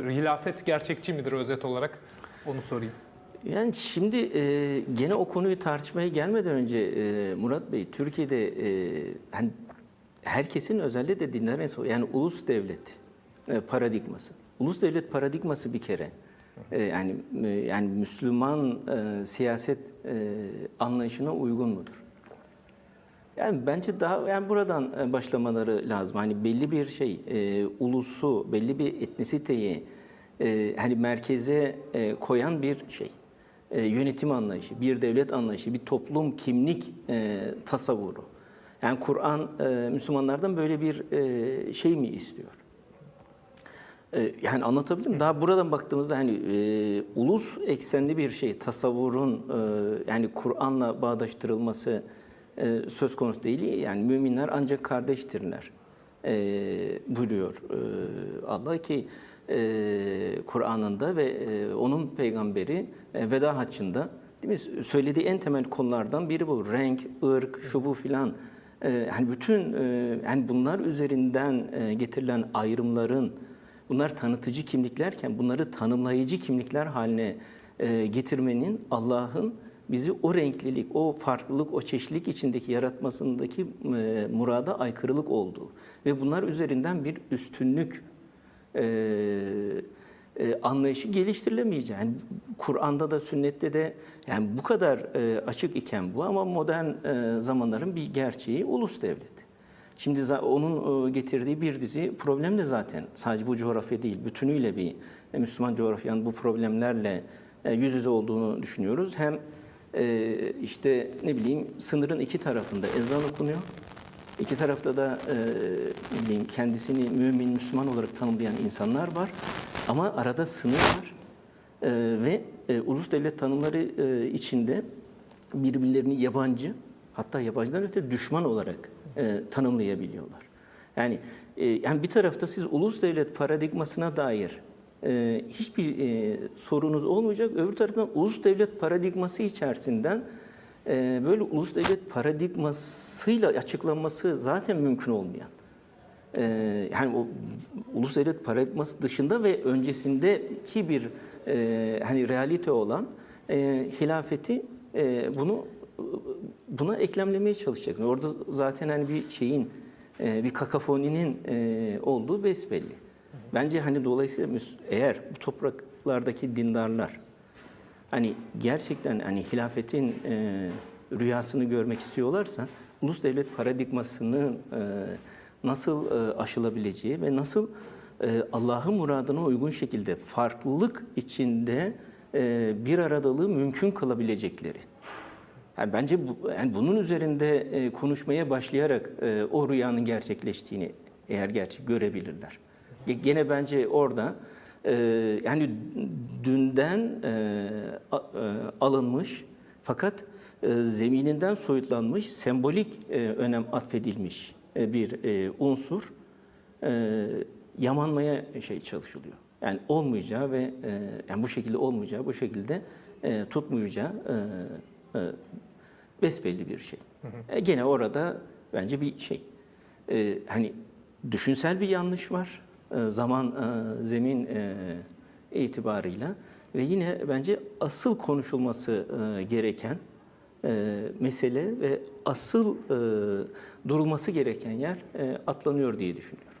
Hilafet gerçekçi midir özet olarak? Onu sorayım. Yani şimdi e, gene o konuyu tartışmaya gelmeden önce e, Murat Bey, Türkiye'de e, hani herkesin özellikle de dinlerin so- yani ulus devlet e, paradigması. Ulus devlet paradigması bir kere e, yani e, yani Müslüman e, siyaset e, anlayışına uygun mudur? Yani bence daha yani buradan e, başlamaları lazım. Hani belli bir şey, e, ulusu, belli bir etnisiteyi e, hani merkeze e, koyan bir şey. E, yönetim anlayışı, bir devlet anlayışı, bir toplum kimlik e, tasavvuru. Yani Kur'an e, Müslümanlardan böyle bir e, şey mi istiyor? E, Yani anlatabilir? Daha buradan baktığımızda hani e, ulus eksenli bir şey, tasavvurun e, yani Kur'an'la bağdaştırılması e, söz konusu değil. Yani müminler ancak kardeştirler e, buyuruyor e, Allah ki e, Kur'an'ında ve e, onun peygamberi e, veda haccında değil mi? söylediği en temel konulardan biri bu. Renk, ırk, şu bu filan. E, hani bütün e, yani bunlar üzerinden e, getirilen ayrımların Bunlar tanıtıcı kimliklerken bunları tanımlayıcı kimlikler haline e, getirmenin Allah'ın bizi o renklilik, o farklılık, o çeşitlilik içindeki yaratmasındaki e, murada aykırılık olduğu ve bunlar üzerinden bir üstünlük e, e, anlayışı geliştirilemeyeceği. Yani Kur'an'da da sünnette de yani bu kadar e, açık iken bu ama modern e, zamanların bir gerçeği ulus devleti. Şimdi onun getirdiği bir dizi problem de zaten sadece bu coğrafya değil, bütünüyle bir e, Müslüman coğrafyanın bu problemlerle yüz yüze olduğunu düşünüyoruz. Hem e, işte ne bileyim sınırın iki tarafında ezan okunuyor. İki tarafta da e, bileyim kendisini mümin, Müslüman olarak tanımlayan insanlar var. Ama arada sınır var. E, ve e, ulus devlet tanımları e, içinde birbirlerini yabancı, hatta yabancıdan öte düşman olarak e, tanımlayabiliyorlar. Yani yani bir tarafta siz ulus devlet paradigmasına dair e, hiçbir e, sorunuz olmayacak. Öbür taraftan ulus devlet paradigması içerisinden e, böyle ulus devlet paradigmasıyla açıklanması zaten mümkün olmayan. yani o ulus devlet paradigması dışında ve öncesindeki bir hani realite olan hilafeti bunu buna eklemlemeye çalışacaksın. Orada zaten hani bir şeyin, bir kakafoninin olduğu besbelli. Bence hani dolayısıyla eğer bu topraklardaki dindarlar hani gerçekten hani hilafetin e, rüyasını görmek istiyorlarsa ulus devlet paradigmasının e, nasıl e, aşılabileceği ve nasıl e, Allah'ın muradına uygun şekilde farklılık içinde e, bir aradalığı mümkün kılabilecekleri. Yani bence bu, yani bunun üzerinde e, konuşmaya başlayarak e, o rüyanın gerçekleştiğini eğer gerçek görebilirler. Ge- Gene bence orada e, yani dünden e, a- e, alınmış fakat e, zemininden soyutlanmış sembolik e, önem atfedilmiş e, bir e, unsur e, yamanmaya şey çalışılıyor. Yani olmayacağı ve e, yani bu şekilde olmayacağı, bu şekilde e, tutmayacağı e, e, besbelli bir şey. E, gene orada bence bir şey. E, hani düşünsel bir yanlış var. E, zaman, e, zemin e, itibarıyla ve yine bence asıl konuşulması gereken mesele ve asıl durulması gereken yer atlanıyor diye düşünüyorum.